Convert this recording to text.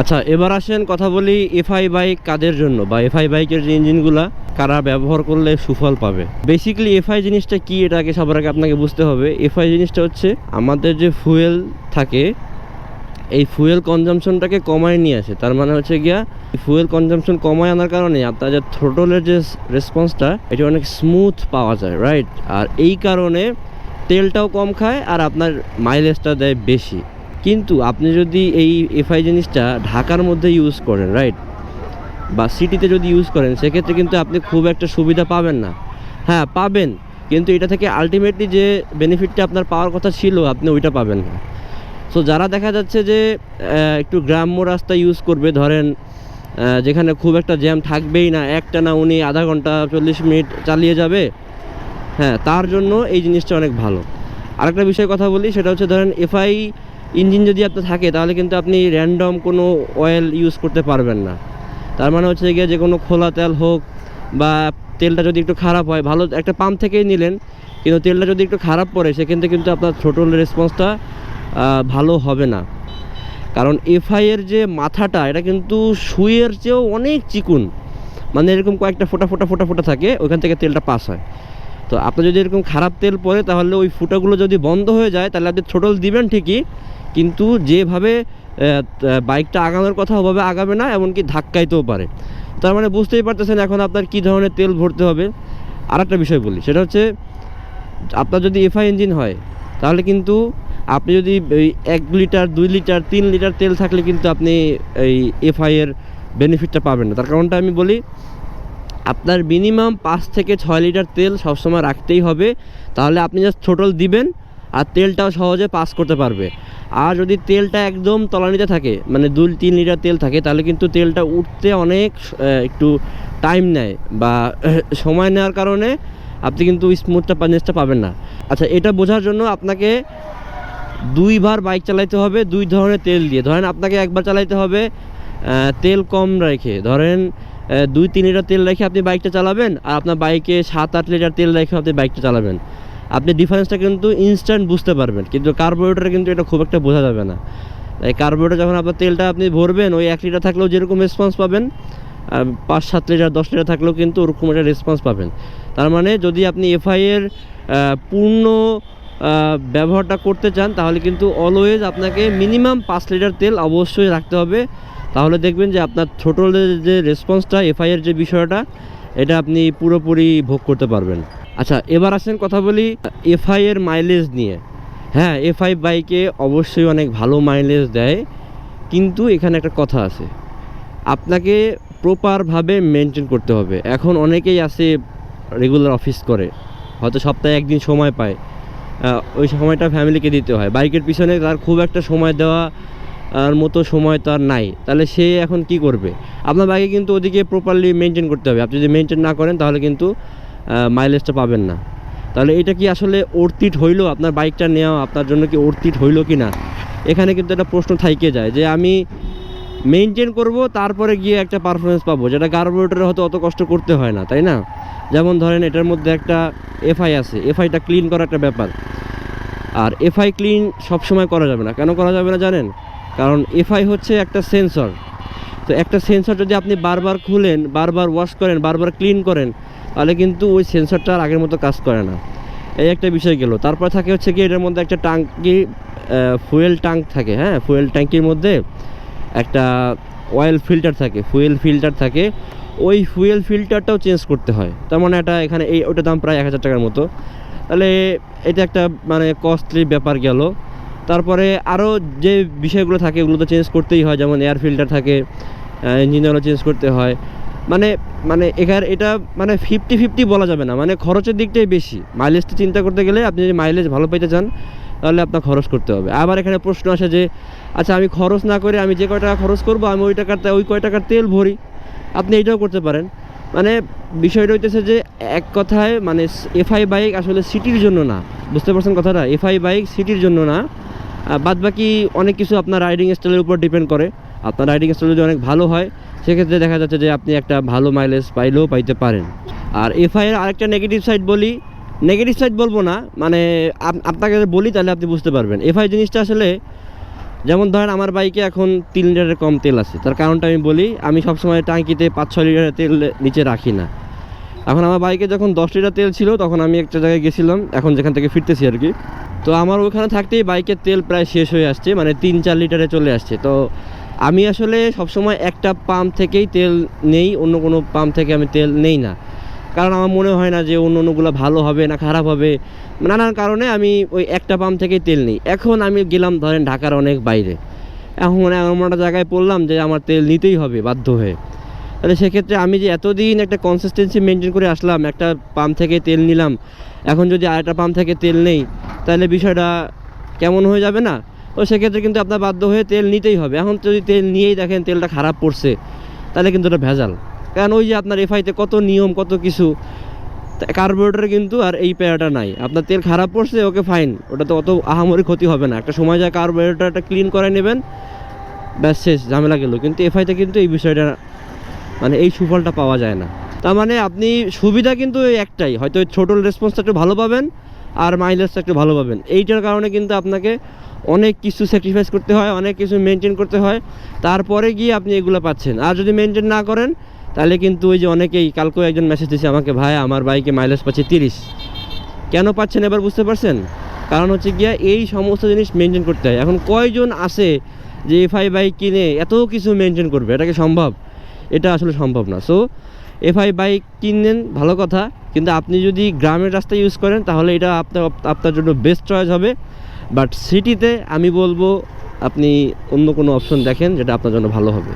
আচ্ছা এবার আসেন কথা বলি এফআই বাইক কাদের জন্য? বা এফআই বাইকের যে ইঞ্জিনগুলা, কারা ব্যবহার করলে সুফল পাবে? বেসিক্যালি এফআই জিনিসটা কি এটাকে সবার আগে আপনাকে বুঝতে হবে। এফআই জিনিসটা হচ্ছে, আমাদের যে ফুয়েল থাকে, এই ফুয়েল কনজামশনটাকে কমায় নিয়ে আসে। তার মানে হচ্ছে গিয়া ফুয়েল কনজামশন কমায় আনার কারণে আপনার যে থ্রোটলের যে রেসপন্সটা এটা অনেক স্মুথ পাওয়া যায় রাইট আর এই কারণে তেলটাও কম খায়, আর আপনার মাইলেজটা দেয় বেশি। কিন্তু আপনি যদি এই এফআই জিনিসটা ঢাকার মধ্যে ইউজ করেন রাইট বা সিটিতে যদি ইউজ করেন, সেক্ষেত্রে কিন্তু আপনি খুব একটা সুবিধা পাবেন না। হ্যাঁ পাবেন, কিন্তু এটা থেকে আলটিমেটলি যে বেনিফিটটা আপনার পাওয়ার কথা ছিল, আপনি ওইটা পাবেন না। সো যারা দেখা যাচ্ছে যে একটু গ্রাম্য রাস্তা ইউজ করবে, ধরেন যেখানে খুব একটা জ্যাম থাকবেই না, একটা না উনি আধা ঘণ্টা চল্লিশ মিনিট চালিয়ে যাবে হ্যাঁ তার জন্য এই জিনিসটা অনেক ভালো। আরেকটা বিষয় কথা বলি, সেটা হচ্ছে ধরেন এফআই ইঞ্জিন যদি আপনার থাকে, তাহলে কিন্তু আপনি র্যান্ডম কোনো অয়েল ইউজ করতে পারবেন না। তার মানে হচ্ছে গিয়ে যে কোনো খোলা তেল হোক বা তেলটা যদি একটু খারাপ হয়, ভালো একটা পাম্প থেকেই নিলেন, কিন্তু তেলটা যদি একটু খারাপ পড়ে, সেক্ষেত্রে কিন্তু আপনার থ্রোটল রেসপন্সটা ভালো হবে না। কারণ এফআই এর যে মাথাটা, এটা কিন্তু সুইয়ের চেয়েও অনেক চিকুন। মানে এরকম কয়েকটা ফোটা ফোটা ফোটা ফোটা থাকে ওইখান থেকে তেলটা পাস হয়। তো আপনি যদি এরকম খারাপ তেল পড়ে তাহলে ওই ফুটাগুলো যদি বন্ধ হয়ে যায়, তাহলে আপনি থ্রোটল দিবেন ঠিকই, কিন্তু যেভাবে বাইকটা আগানোর কথা ওভাবে আগাবে না, এমনকি ধাক্কাইতেও পারে। তার মানে বুঝতেই পারতেছেন এখন আপনার কী ধরনের তেল ভরতে হবে। আর একটা বিষয় বলি, সেটা হচ্ছে, আপনার যদি এফআই ইঞ্জিন হয়, তাহলে কিন্তু আপনি যদি এক লিটার, দুই লিটার, তিন লিটার তেল থাকলে কিন্তু আপনি এই এফআই এর বেনিফিটটা পাবেন না। তার কারণটা আমি বলি আপনার মিনিমাম পাঁচ থেকে ছয় লিটার তেল সবসময় রাখতেই হবে। তাহলে আপনি জাস্ট ছোটল দিবেন আর তেলটাও সহজে পাস করতে পারবে। আর যদি তেলটা একদম তলানিতে থাকে মানে দুই তিন লিটার তেল থাকে, তাহলে কিন্তু তেলটা উঠতে অনেক একটু টাইম নেয় বা সময় নেওয়ার কারণে আপনি কিন্তু স্মুথটা জিনিসটা পাবেন না। আচ্ছা এটা বোঝার জন্য আপনাকে দুইবার বাইক চালাইতে হবে, দুই ধরনের তেল দিয়ে। ধরেন আপনাকে একবার চালাইতে হবে তেল কম রেখে। ধরেন দুই তিন লিটার তেল রেখে আপনি বাইকটা চালাবেন আর আপনার বাইকে সাত আট লিটার তেল রেখে আপনি বাইকটা চালাবেন। আপনি ডিফারেন্সটা কিন্তু ইনস্ট্যান্ট বুঝতে পারবেন, কিন্তু কার্বোরেটারে কিন্তু এটা খুব একটা বোঝা যাবে না। তাই কার্বোরেটার যখন আপনার তেলটা আপনি ভরবেন, ওই এক লিটার থাকলেও যেরকম রেসপন্স পাবেন পাঁচ সাত লিটার, দশ লিটার থাকলেও কিন্তু ওরকম একটা রেসপন্স পাবেন। তার মানে যদি আপনি এফআই এর পূর্ণ ব্যবহারটা করতে চান, তাহলে কিন্তু অলওয়েজ আপনাকে মিনিমাম পাঁচ লিটার তেল অবশ্যই রাখতে হবে। তাহলে দেখবেন যে আপনার থ্রোটলের যে রেসপন্সটা এফআই এর যে বিষয়টা, এটা আপনি পুরোপুরি ভোগ করতে পারবেন। আচ্ছা এবার আসেন কথা বলি এফআই এর মাইলেজ নিয়ে। হ্যাঁ এফআই বাইকে অবশ্যই অনেক ভালো মাইলেজ দেয়, কিন্তু এখানে একটা কথা আছে। আপনাকে প্রপারভাবে মেনটেন করতে হবে। এখন অনেকেই আছে রেগুলার অফিস করে, হয়তো সপ্তাহে একদিন সময় পায়। ওই সময়টা ফ্যামিলিকে দিতে হয়। বাইকের পিছনে তার খুব একটা সময় দেওয়া আর মতো সময় তার নাই। তাহলে সে এখন কি করবে? আপনার বাইকে কিন্তু ওদিকে প্রপারলি মেনটেন করতে হবে। আপনি যদি মেনটেন না করেন, তাহলে কিন্তু মাইলেজটা পাবেন না। তাহলে এটা কি আসলে অর্থিট হইল? আপনার বাইকটা নেওয়া আপনার জন্য কি অর্থিট হইল কি না এখানে কিন্তু একটা প্রশ্ন থাইকে যায় যে আমি মেনটেন করব, তারপরে গিয়ে একটা পারফরমেন্স পাবো, যেটা কার্বোরেটরে হয়তো অত কষ্ট করতে হয় না, তাই না? যেমন ধরেন এটার মধ্যে একটা এফআই আছে। এফআইটা ক্লিন করা একটা ব্যাপার। আর এফআই ক্লিন সবসময় করা যাবে না। কেন করা যাবে না জানেন? কারণ এফআই হচ্ছে একটা সেন্সর। তো একটা সেন্সর যদি আপনি বারবার খুলেন, বারবার ওয়াশ করেন, বারবার ক্লিন করেন, তাহলে কিন্তু ওই সেন্সরটা আর আগের মতো কাজ করে না। এই একটা বিষয় গেল। তারপর থাকে হচ্ছে কি এটার মধ্যে একটা টাঙ্কি ফুয়েল ট্যাঙ্ক থাকে হ্যাঁ? ফুয়েল ট্যাঙ্কির মধ্যে একটা অয়েল ফিল্টার থাকে ফুয়েল ফিল্টার থাকে। ওই ফুয়েল ফিল্টারটাও চেঞ্জ করতে হয়। তার মানে এটা এখানে এই, ওটার দাম প্রায় এক হাজার টাকার মতো। তাহলে এটা একটা মানে কস্টলি ব্যাপার গেল। তারপরে আরও যে বিষয়গুলো থাকে ওগুলো তো চেঞ্জ করতেই হয়, যেমন এয়ার ফিল্টার থাকে ইঞ্জিন অয়েলও চেঞ্জ করতে হয়। মানে মানে এখানে এটা মানে ফিফটি ফিফটি বলা যাবে না। মানে খরচের দিকটাই বেশি। মাইলেজটা চিন্তা করতে গেলে আপনি যদি মাইলেজ ভালো পেতে চান, তাহলে আপনার খরচ করতে হবে। আবার এখানে প্রশ্ন আসে যে আচ্ছা আমি খরচ না করে আমি যে কয় টাকা খরচ করব, আমি ওই টাকার ওই কয় টাকার তেল ভরি। আপনি এইটাও করতে পারেন। মানে বিষয়টা হইতেছে যে, এক কথায় মানে এফআই বাইক আসলে সিটির জন্য না। বুঝতে পারছেন কথাটা? এফআই বাইক সিটির জন্য না। বাদ বাকি অনেক কিছু আপনার রাইডিং স্টাইলের উপর ডিপেন্ড করে। আপনার রাইডিং স্টাইল যদি অনেক ভালো হয়, সেক্ষেত্রে দেখা যাচ্ছে যে আপনি একটা ভালো মাইলেজ পাইলেও পাইতে পারেন। আর এফআই এর আরেকটা নেগেটিভ সাইড বলি নেগেটিভ সাইড বলব না মানে আপনাকে বলি তাহলে আপনি বুঝতে পারবেন। এফআই জিনিসটা আসলে, যেমন ধরেন আমার বাইকে এখন তিন লিটারের কম তেল আছে। তার কারণটা আমি বলি, আমি সবসময় টাঙ্কিতে পাঁচ ছয় লিটারের তেল নিচে রাখি না। এখন আমার বাইকে যখন দশ লিটার তেল ছিল, তখন আমি একটা জায়গায় গেছিলাম, এখন যেখান থেকে ফিরতেছি আর কি। তো আমার ওখানে থাকতেই বাইকের তেল প্রায় শেষ হয়ে আসছে মানে তিন চার লিটারে চলে আসছে। তো আমি আসলে সবসময় একটা পাম্প থেকেই তেল নেই, অন্য কোনো পাম্প থেকে আমি তেল নেই না। কারণ আমার মনে হয় না যে অন্য অন্যগুলো ভালো হবে না খারাপ হবে। নানান কারণে আমি ওই একটা পাম্প থেকেই তেল নিই। এখন আমি গেলাম ধরেন ঢাকার অনেক বাইরে। এখন মানে এমন একটা জায়গায় পড়লাম যে আমার তেল নিতেই হবে বাধ্য হয়ে। তাহলে সেক্ষেত্রে আমি যে এতদিন একটা কনসিস্টেন্সি মেনটেন করে আসলাম, একটা পাম্প থেকে তেল নিলাম, এখন যদি আরেকটা পাম্প থেকে তেল নেই, তাহলে বিষয়টা কেমন হয়ে যাবে না? তো সেক্ষেত্রে কিন্তু আপনার বাধ্য হয়ে তেল নিতেই হবে। এখন যদি তেল নিয়েই দেখেন তেলটা খারাপ পড়ছে, তাহলে কিন্তু ওটা ভেজাল। কারণ ওই যে আপনার এফআইতে কত নিয়ম, কত কিছু কার্বোরেটরে কিন্তু আর এই প্যারাটা নাই। আপনার তেল খারাপ পড়ছে, ওকে ফাইন ওটা তো অত আহামরি ক্ষতি হবে না। একটা সময় যায় কার্বোরেটরটা ক্লিন করে নেবেন, ব্যাস শেষ, ঝামেলা গেল। কিন্তু এফআইতে কিন্তু এই বিষয়টা মানে এই সুফলটা পাওয়া যায় না। তার মানে আপনি সুবিধা কিন্তু একটাই। হয়তো ছোটো রেসপন্সটা একটু ভালো পাবেন আর মাইলেজটা একটু ভালো পাবেন। এইটার কারণে কিন্তু আপনাকে অনেক কিছু স্যাক্রিফাইস করতে হয়, অনেক কিছু মেনটেন করতে হয়। তারপরে গিয়ে আপনি এগুলো পাচ্ছেন। আর যদি মেনটেন না করেন, তাহলে কিন্তু ওই যে অনেকেই কালকেও একজন মেসেজ দিয়েছে আমাকে, ভাই, আমার বাইকে মাইলেজ পাচ্ছে তিরিশ। কেন পাচ্ছেন এবার বুঝতে পারছেন? কারণ হচ্ছে গিয়া এই সমস্ত জিনিস মেনটেন করতে হয়। এখন কয়জন আসে যে এফআই বাইক কিনে এত কিছু মেনটেন করবে? এটা কি সম্ভব? এটা আসলে সম্ভব না। সো এফআই বাইক কিনেন, ভালো কথা। কিন্তু আপনি যদি গ্রামের রাস্তা ইউজ করেন, তাহলে এটা আপনার আপনার জন্য বেস্ট চয়েস হবে। বাট সিটিতে আমি বলব, আপনি অন্য কোনো অপশন দেখেন, যেটা আপনার জন্য ভালো হবে।